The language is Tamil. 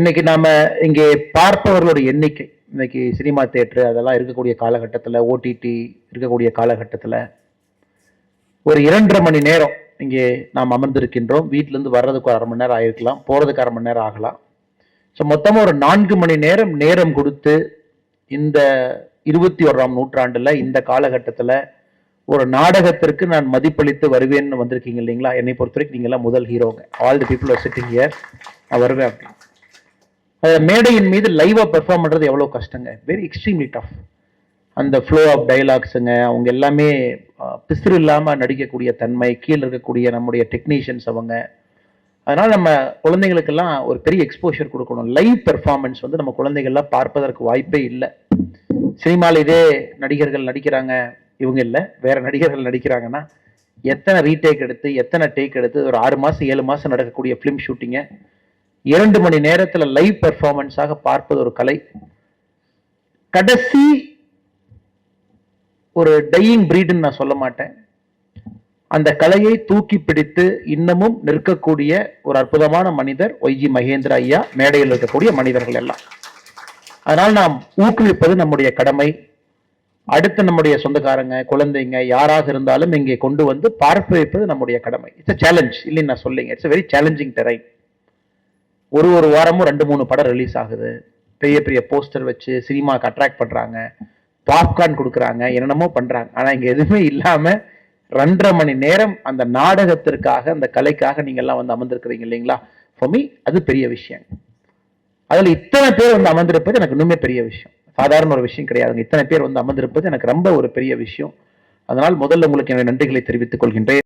இன்னைக்கு நாம இங்கே பார்ப்பவர்களோட எண்ணிக்கை. இன்னைக்கு சினிமா தேட்டரு அதெல்லாம் இருக்கக்கூடிய காலகட்டத்தில் ஓடிடி இருக்கக்கூடிய காலகட்டத்தில் ஒரு இரண்டரை மணி நேரம் இங்கே நாம் அமர்ந்திருக்கின்றோம். வீட்டிலேருந்து வர்றதுக்கு ஒரு அரை மணி நேரம் ஆகிருக்கலாம் போகிறதுக்கு அரை மணி நேரம் ஆகலாம். ஸோ மொத்தமாக ஒரு நான்கு மணி நேரம் நேரம் கொடுத்து இந்த இருபத்தி ஓராம் நூற்றாண்டில் இந்த காலகட்டத்தில் ஒரு நாடகத்திற்கு நான் மதிப்பளித்து வருவேன்னு வந்திருக்கீங்க இல்லைங்களா? என்னை பொறுத்த வரைக்கும் நீங்களாம் முதல் ஹீரோங்க all the people are sitting நான் வருவேன் அப்படின்னு. மேடையின் மீது லைவாக பெர்ஃபார்ம் பண்ணுறது எவ்வளோ கஷ்டங்க. வெரி எக்ஸ்ட்ரீம்லி டஃப் அந்த ஃப்ளோ ஆஃப் டைலாக்ஸுங்க அவங்க எல்லாமே பிசிறு இல்லாமல் நடிக்கக்கூடிய தன்மை கீழே இருக்கக்கூடிய நம்முடைய டெக்னீஷியன்ஸ் அவங்க. அதனால் நம்ம குழந்தைங்களுக்கெல்லாம் ஒரு பெரிய எக்ஸ்போஷர் கொடுக்கணும். லைவ் பெர்ஃபார்மன்ஸ் வந்து நம்ம குழந்தைகள்லாம் பார்ப்பதற்கு வாய்ப்பே இல்லை. சினிமாவில் இதே நடிகர்கள் நடிக்கிறாங்க இவங்க இல்லை. வேற நடிகர்கள் நடிக்கிறாங்கன்னா எத்தனை ரீடேக் எடுத்து எத்தனை டேக் எடுத்து ஒரு ஆறு மாதம் ஏழு மாதம் நடக்கக்கூடிய ஃபிலிம் ஷூட்டிங்கை இரண்டு மணி நேரத்தில் லைவ் பெர்ஃபார்மன்ஸாக பார்ப்பது ஒரு கலை. கடைசி ஒரு டையிங் பிரீடுன்னு நான் சொல்ல மாட்டேன். அந்த கலையை தூக்கி பிடித்து இன்னமும் நிற்கக்கூடிய ஒரு அற்புதமான மனிதர் ஒய்ஜி மகேந்திர ஐயா மேடையில் இருக்கக்கூடிய மனிதர்கள் எல்லாம். அதனால் நாம் ஊக்குவிப்பது நம்முடைய கடமை. அடுத்து நம்முடைய சொந்தக்காரங்க குழந்தைங்க யாராக இருந்தாலும் இங்கே கொண்டு வந்து பார்ப்பு வைப்பது நம்முடைய கடமை. இட்ஸ் சேலஞ்ச் இல்லைன்னு நான் சொல்லிங்க. இட்ஸ் வெரி சேலஞ்சிங் டெரைன் ஒரு ஒரு வாரமும் ரெண்டு மூணு படம் ரிலீஸ் ஆகுது. பெரிய பெரிய போஸ்டர் வச்சு சினிமாவுக்கு அட்ராக்ட் பண்ணுறாங்க பாப்கார்ன் கொடுக்குறாங்க. என்னென்னமோ பண்ணுறாங்க ஆனால் இங்கே எதுவுமே இல்லாமல் ரெண்டரை மணி நேரம் அந்த நாடகத்திற்காக அந்த கலைக்காக நீங்கள்லாம் வந்து அமர்ந்திருக்கிறீங்க இல்லைங்களா? ஃபார் மீ அது பெரிய விஷயம். அதில் இத்தனை பேர் வந்து அமர்ந்திருப்பது எனக்கு இன்னுமே பெரிய விஷயம். சாதாரண ஒரு விஷயம் கிடையாதுங்க இத்தனை பேர் வந்து அமர்ந்திருப்பது எனக்கு ரொம்ப ஒரு பெரிய விஷயம். அதனால் முதல்ல உங்களுக்கு என்னுடைய நன்றிகளை தெரிவித்துக் கொள்கின்றேன்.